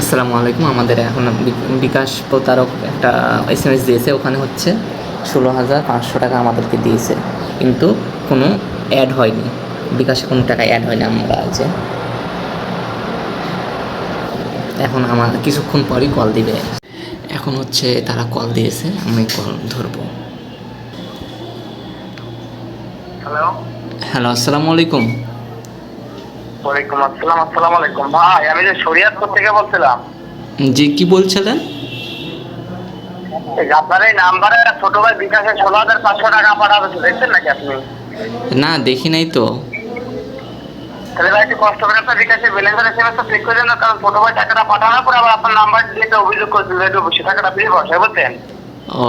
আসসালামু আলাইকুম আমাদের এখন বিকাশ প্রতারক একটা এস এম এস দিয়েছে ওখানে হচ্ছে ষোলো হাজার পাঁচশো টাকা আমাদেরকে দিয়েছে কিন্তু কোনো অ্যাড হয়নি। বিকাশে কোনো টাকা অ্যাড হয়নি আমরা আছে এখন আমার কিছুক্ষণ পরই কল দিবে। এখন হচ্ছে তারা কল দিয়েছে আমি কল ধরবো। হ্যালো হ্যালো আসসালামু আলাইকুম। ওয়ালাইকুম আসসালাম আসসালামু আলাইকুম। ভাই আমি যে শরিয়াতপুর থেকে বলছিলাম। জি কি বলছিলেন? আপনার এই নাম্বারে ছোট ভাই বিকাশে ষোলো হাজার পাঁচশো টাকা পাঠাবে দেখছেন নাকি আপনি? না দেখি নাই তো। তাহলে ভাই একটু কষ্ট করে আপনার বিকাশে ব্যালেন্সের এস এম চেক করে দেন কারণ ছোট ভাই টাকাটা পাঠানোর পরে আবার আপনার নাম্বার দিয়ে একটা অভিযোগ করছিল একটু বেশি টাকাটা ফিরে বসে বুঝছেন? ও।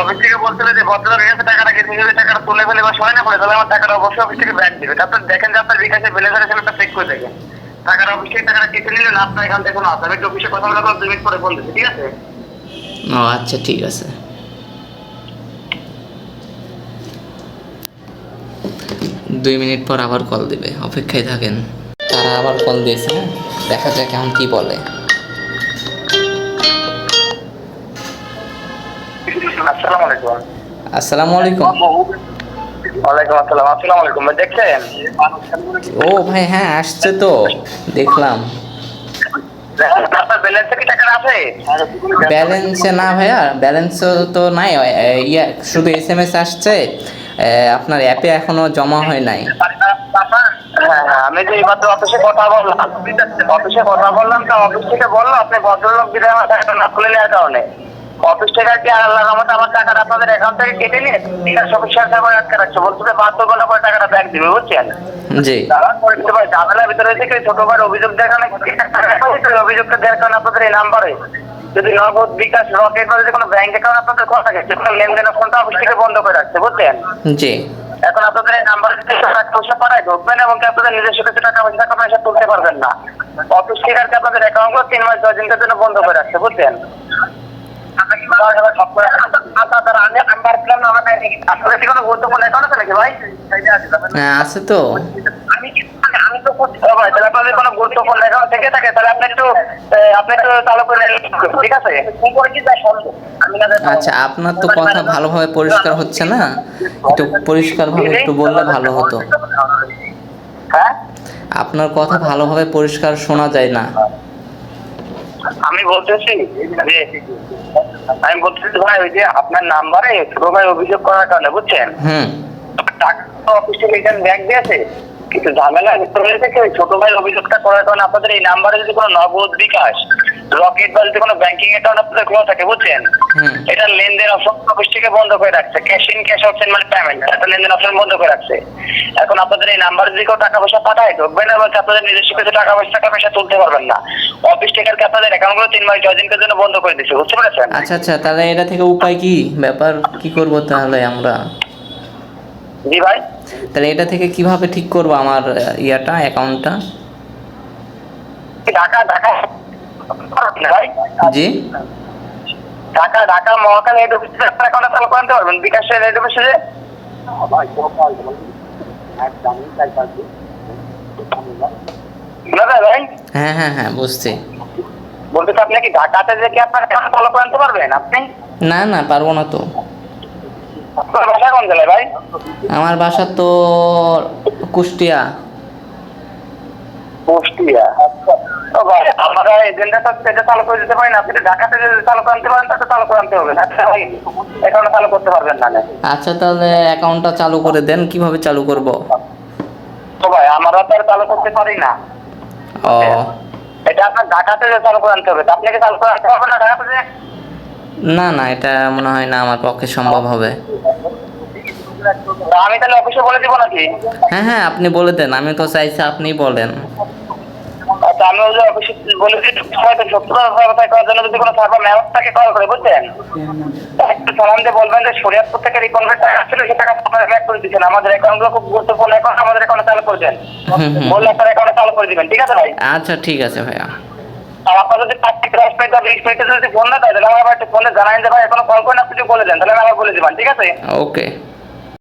অফিস থেকে বলছিল যে ভদ্রলোকের কাছে টাকাটা গেছে যদি টাকাটা তুলে ফেলে বা সয় না করে তাহলে আমার টাকাটা অবশ্যই অফিস থেকে ব্যাক দিবে। তারপর দেখেন যে আপনার বিকাশে ব্যালেন্সের এস এম চেক করে দেখেন। টাকাটা অফিস থেকে টাকাটা কেটে নিলে না আপনার এখান থেকে কোনো আসবে আমি একটু অফিসে কথা বলে আপনার দুই মিনিট পরে বলতেছি ঠিক আছে? ও আচ্ছা ঠিক আছে। দুই মিনিট পর আবার কল দিবে অপেক্ষায় থাকেন। তারা আবার কল দিয়েছে? দেখা যাক এখন কি বলে। আসসালামু আলাইকুম। আসসালামু আলাইকুম। ওয়ালাইকুম আসসালাম। আসসালামু আলাইকুম ভাই দেখছেন? ও ভাই হ্যাঁ আসছে তো। দেখলাম। আপনার ব্যালেন্সে না ভাইয়া। ব্যালেন্স তো নাই। ইয়া শুধু এস এম এস আসছে। আপনার অ্যাপে এখনও জমা হয় নাই। হ্যাঁ হ্যাঁ আমি যে এবার তো অফিসে কথা বললাম অফিসে কথা বললাম তো অফিস থেকে বলল আপনি ভদ্রলোক দিলে আমার টাকাটা না খুলে নেওয়ার কারণে। অফিস থেকে আর কি আল্লাহর রহমতে আমার টাকাটা আপনাদের অ্যাকাউন্ট থেকে কেটে নিয়ে বিকাশ অফিসিয়াল সার্ভার আটকে রাখছে। বলছে যে বাধ্য করলে পরে টাকাটা ব্যাক দিবে বুঝছেন? জি। ঝামেলার ভিতরে থেকে ছোট ভাইয়ের অভিযোগ দেখানো অভিযোগটা দেওয়ার কারণে আপনাদের এই নাম্বারে যদি নগদ বিকাশ রকেট বা যদি কোনো ব্যাংক অ্যাকাউন্ট আপনাদের খোলা থাকে সেগুলো লেনদেন ফোনটা অফিস থেকে বন্ধ করে রাখছে বুঝছেন? জি। এখন আপনাদের এই নাম্বারে টাকা পয়সা পাঠায় ঢুকবেন এবং আপনাদের নিজস্ব কিছু টাকা পয়সা টাকা পয়সা তুলতে পারবেন না। অফিস থেকে আর কি আপনাদের অ্যাকাউন্টগুলো তিন মাস দশ দিনের জন্য বন্ধ করে রাখছে বুঝছেন? হ্যাঁ তো। আচ্ছা আপনার তো কথা ভালোভাবে পরিষ্কার হচ্ছে না। একটু পরিষ্কারভাবে একটু বললে ভালো হতো। আপনার কথা ভালোভাবে পরিষ্কার শোনা যায় না। আমি বলতেছি যে আমি বলছি ভাই ওই যে আপনার নাম্বারে ছোট ভাই অভিযোগ করার কারণে বুঝছেন? টাকা অফিস থেকে এখানে ব্যাগ দিয়েছে কিন্তু ঝামেলা ভিতরে হয়েছে ওই ছোট ভাই অভিযোগটা করার কারণে আপনাদের এই নাম্বারে যদি কোনো নগদ বিকাশ রকেট বা যদি কোনো ব্যাংকিং অ্যাকাউন্ট আপনাদের খোলা থাকে বুঝছেন? এটা লেনদেন অপশন অফিস থেকে বন্ধ করে রাখছে। ক্যাশ ইন ক্যাশ অপশন মানে পেমেন্ট এটা লেনদেন অপশন বন্ধ করে রাখছে। এখন আপনাদের এই নাম্বার যদি কেউ টাকা পয়সা পাঠায় ঢুকবেন এবং আপনাদের নিজস্ব কিছু টাকা পয়সা টাকা পয়সা তুলতে পারবেন না। অফিস থেকে আর আপনাদের অ্যাকাউন্টগুলো তিন মাস দশ দিনের জন্য বন্ধ করে দিচ্ছে বুঝতে পেরেছেন? আচ্ছা আচ্ছা তাহলে এটা থেকে উপায় কি? ব্যাপার কি করব তাহলে আমরা? জি ভাই? তাহলে এটা থেকে কীভাবে ঠিক করব আমার ইয়াটা অ্যাকাউন্টটা ঢাকা ঢাকা। ভাই? জি। ঢাকা ঢাকা মহাকাল হেড অফিসে আপনার অ্যাকাউন্টে চালু করতে পারবেন? বিকাশের হেড অফিসে হ্যাঁ হ্যাঁ হ্যাঁ বুঝছি। বলতেছি আপনি কি ঢাকাতে যে কি আপনার অ্যাকাউন্ট চালু করে আনতে পারবেন? আপনি? না না পারব না তো। আপনার বাসা কোন জেলায় ভাই? আমার বাসা তো কুষ্টিয়া। কুষ্টিয়া ভাই আমরা এজেন্টটা তো চালু করে দিতে পারি না। আপনি ঢাকাতে যদি চালু আনতে পারেন তাহলে চালু আনতে হবে না। অ্যাকাউন্ট চালু করতে পারবেন না। না আচ্ছা তাহলে অ্যাকাউন্টটা চালু করে দেন কীভাবে চালু করব? তো ভাই আমরা তো চালু করতে পারি না। ও। এটা আপনার ঢাকাতে যে চালু আনতে হবে তা আপনাকে চালু আনতে হবে না ঢাকাতে যে? না না এটা মনে হয় না আমার পক্ষে সম্ভব হবে। আমি তাহলে অফিসে বলে দিব নাকি? হ্যাঁ হ্যাঁ আপনি বলে দেন আমি তো চাইছি আপনি বলেন। আমি ওই যে অফিসে বলে দিই হয়তো সত্তর ব্যবসায় করার জন্য যদি কোনো সার্ভার ম্যানেজারকে কল করে বুঝছেন একটু সালাম দিয়ে বলবেন যে শরিয়াতপুর থেকে রিকনভার্ট টাকা ছিল সে টাকা আপনারা ব্যাক করে দিচ্ছেন আমাদের অ্যাকাউন্টগুলো খুব গুরুত্বপূর্ণ অ্যাকাউন্ট আমাদের অ্যাকাউন্টে চালু করে দেন। বললে আপনার অ্যাকাউন্টে চালু করে দিবেন ঠিক আছে ভাই? আচ্ছা ঠিক আছে ভাইয়া। আর আপনার যদি পাঁচ থেকে দশ মিনিট বা বিশ মিনিটে যদি ফোন না দেয় তাহলে আমার একটু ফোনে জানাই ভাই এখনও কল করেন আপনি বলে দেন তাহলে আমি আবার বলে দিবেন ঠিক আছে? ওকে